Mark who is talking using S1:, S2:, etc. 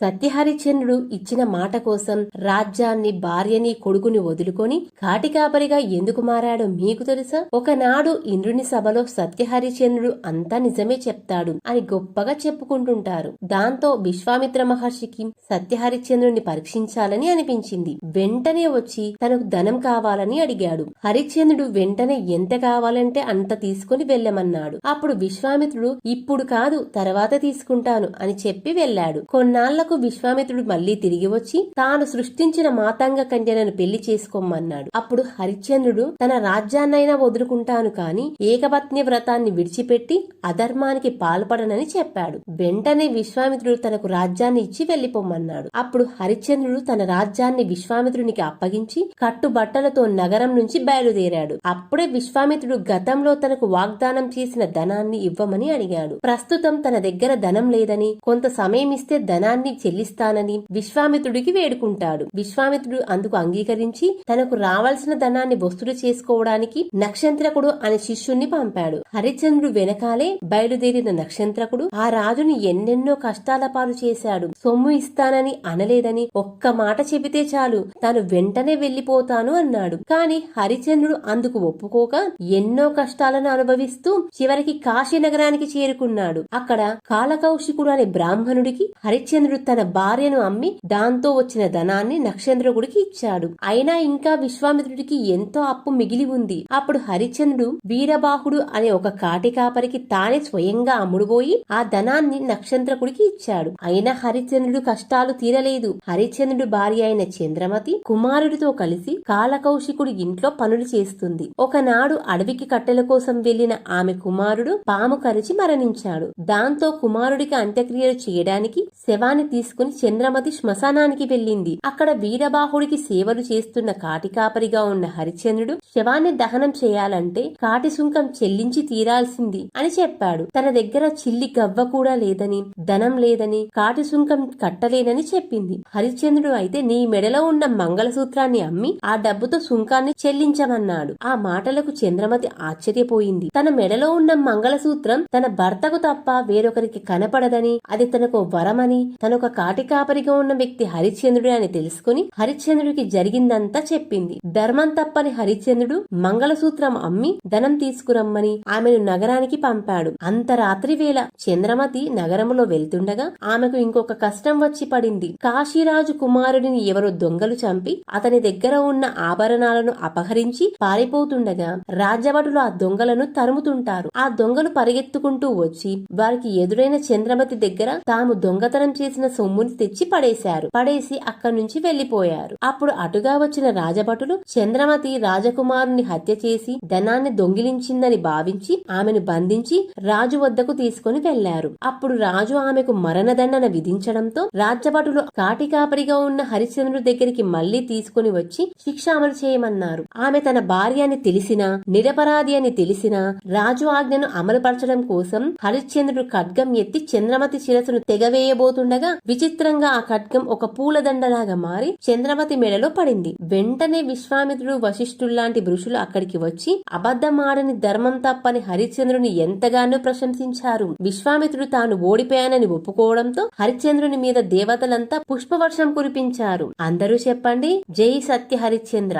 S1: సత్యహరిచంద్రుడు ఇచ్చిన మాట కోసం రాజ్యాన్ని భార్యని కొడుకుని వదులుకొని కాటికాపరిగా ఎందుకు మారాడో మీకు తెలుసా? ఒకనాడు ఇంద్రుని సభలో సత్యహరిచంద్రుడు అంతా నిజమే చెప్తాడు అని గొప్పగా చెప్పుకుంటుంటారు. దాంతో విశ్వామిత్ర మహర్షికి సత్యహరిచంద్రుని పరీక్షించాలని అనిపించింది. వెంటనే వచ్చి తనకు ధనం కావాలని అడిగాడు. హరిశ్చంద్రుడు వెంటనే ఎంత కావాలంటే అంత తీసుకుని వెళ్ళమన్నాడు. అప్పుడు విశ్వామిత్రుడు ఇప్పుడు కాదు తర్వాత తీసుకుంటాను అని చెప్పి వెళ్ళాడు. కొన్నాళ్ళకు విశ్వామిత్రుడు మళ్ళీ తిరిగి వచ్చి తాను సృష్టించిన మాతంగ కన్యలను పెళ్ళి చేసుకోమన్నాడు. అప్పుడు హరిశ్చంద్రుడు తన రాజ్యాన్నైనా వదులుకుంటాను కాని ఏకపత్ని వ్రతాన్ని విడిచిపెట్టి అధర్మానికి పాల్పడనని చెప్పాడు. వెంటనే విశ్వామిత్రుడు తనకు రాజ్యాన్ని ఇచ్చి వెళ్ళిపోమన్నాడు అప్పుడు హరిశ్చంద్రుడు తన రాజ్యాన్ని విశ్వామిత్రునికి అప్పగించి కట్టుబట్టలతో నగరం నుంచి బయలుదేరాడు. అప్పుడే విశ్వామిత్రుడు గతంలో తనకు వాగ్దానం చేసిన ధనాన్ని ఇవ్వమని అడిగాడు. ప్రస్తుతం తన దగ్గర ధనం లేదని కొంత సమయం ఇస్తే ధనాన్ని చెల్లిస్తానని విశ్వామిత్రుడికి వేడుకుంటాడు. విశ్వామిత్రుడు అందుకు అంగీకరించి తనకు రావాల్సిన ధనాన్ని వస్తుడు చేసుకోవడానికి నక్షత్రకుడు అనే శిష్యుణ్ణి పంపాడు. హరిశ్చంద్రుడు వెనకాలే బయలుదేరిన నక్షత్రకుడు ఆ రాజుని ఎన్నెన్నో కష్టాల పాలు చేశాడు. సొమ్ము ఇస్తానని అనలేదని ఒక్క మాట చెబితే చాలు తాను వెంటనే వెళ్ళిపోతాను అన్నాడు. కాని హరిచంద్రుడు అందుకు ఒప్పుకోక ఎన్నో కష్టాలను అనుభవిస్తూ చివరికి కాశీ నగరానికి చేరుకున్నాడు. అక్కడ కాలకౌశికుడు అనే బ్రాహ్మణుడికి హరిచంద్రుడు తన భార్యను అమ్మి దాంతో వచ్చిన ధనాన్ని నక్షత్రకుడికి ఇచ్చాడు. అయినా ఇంకా విశ్వామిత్రుడికి ఎంతో అప్పు మిగిలి ఉంది. అప్పుడు హరిశ్చంద్రుడు వీరబాహుడు అనే ఒక కాటి కాపరికి తానే స్వయంగా అమ్ముడుపోయి ఆ ధనాన్ని నక్షత్రకుడికి ఇచ్చాడు. అయినా హరిశ్చంద్రుడు కష్టాలు తీరలేదు. హరిశ్చంద్రుడు భార్య అయిన చంద్రమతి కుమారుడితో కలిసి కాలకౌశికుడి ఇంట్లో పనులు చేస్తుంది. ఒకనాడు అడవికి కట్టెల కోసం వెళ్ళిన ఆమె కుమారుడు పాము కరిచి మరణించాడు. దాంతో కుమారుడికి అంత్యక్రియలు చేయడానికి శవాన్ని తీసుకుని చంద్రమతి శ్మశానానికి వెళ్ళింది. అక్కడ వీరబాహుడికి సేవలు చేస్తున్న కాటికాపరిగా ఉన్న హరిశ్చంద్రుడు శవాన్ని దహనం చేయాలంటే కాటి సుంకం చెల్లించి తీరాల్సింది అని చెప్పాడు. తన దగ్గర చిల్లి గవ్వ కూడా లేదని ధనం లేదని కాటి సుంకం కట్టలేనని చెప్పింది. హరిశ్చంద్రుడు అయితే నీ మెడలో ఉన్న మంగళసూత్రాన్ని అమ్మి ఆ డబ్బుతో సుంకాన్ని చెల్లించమన్నాడు ఆ మాటలకు చంద్రమతి ఆశ్చర్యపోయింది. తన మెడలో ఉన్న మంగళసూత్రం తన భర్తకు తప్ప వేరొకరికి కనపడదని అది తనకు వరమని తనొక కాటి కాపరిగా ఉన్న వ్యక్తి హరిశ్చంద్రుడు అని తెలుసుకుని హరిశ్చంద్రుడికి జరిగిందంతా చెప్పింది. ధర్మం తప్పని హరిశ్చంద్రుడు మంగళసూత్రం అమ్మి ధనం తీసుకురమ్మని ఆమెను నగరానికి పంపాడు. అంత రాత్రి వేళ చంద్రమతి నగరములో వెళ్తుండగా ఆమెకు ఇంకొక కష్టం వచ్చి పడింది. కాశీరాజు కుమారుడిని ఎవరో దొంగలు చంపి అతని దగ్గర ఉన్న ఆభరణాలను అపహరించి పారిపోతుండగా రాజ్యభటులు ఆ దొంగలను తరుముతుంటారు. ఆ దొంగలు పరిగెత్తుకుంటూ వచ్చి వారికి ఎదురైన చంద్రమతి దగ్గర తాము దొంగతనం చేసిన సొమ్ముని తెచ్చి పడేశారు. పడేసి అక్కడి నుంచి వెళ్ళిపోయారు అప్పుడు అటుగా వచ్చిన రాజభటులు చంద్రమతి రాజకుమారుని హత్య చేసి ధనాన్ని దొంగిలించిందని భావించి ఆమెను బంధించి రాజు వద్దకు తీసుకుని వెళ్ళారు అప్పుడు రాజు ఆమెకు మరణదండన విధించడంతో రాజ్యభటులు కాటికాపరిగా ఉన్న హరిశ్చంద్రుడి దగ్గరికి మళ్ళీ తీసుకుని వచ్చి శిక్ష అమలు చేయమన్నారు. ఆమె తన భార్య అని తెలిసినా నిరపరాధి అని తెలిసినా రాజు ఆజ్ఞను అమలుపరచడం కోసం హరిశ్చంద్రుడు ఖడ్గం ఎత్తి చంద్రమతి శిరస్సును తెగవేయబోతుండగా విచిత్రంగా ఆ ఖడ్గం ఒక పూలదండలాగా మారి చంద్రమతి మెడలో పడింది. వెంటనే విశ్వామిత్రుడు వశిష్ఠుల్లాంటి ఋషులు అక్కడికి వచ్చి అబద్ధమాడని ధర్మం తప్పని హరిశ్చంద్రుని ఎంతగానో ప్రశంసించారు. విశ్వామిత్రుడు తాను ఓడిపోయానని ఒప్పుకోవడంతో హరిశ్చంద్రుని మీద దేవతలంతా పుష్పవర్షం కురిపించారు. అందరూ చెప్పండి జై సత్య హరిశ్చంద్ర.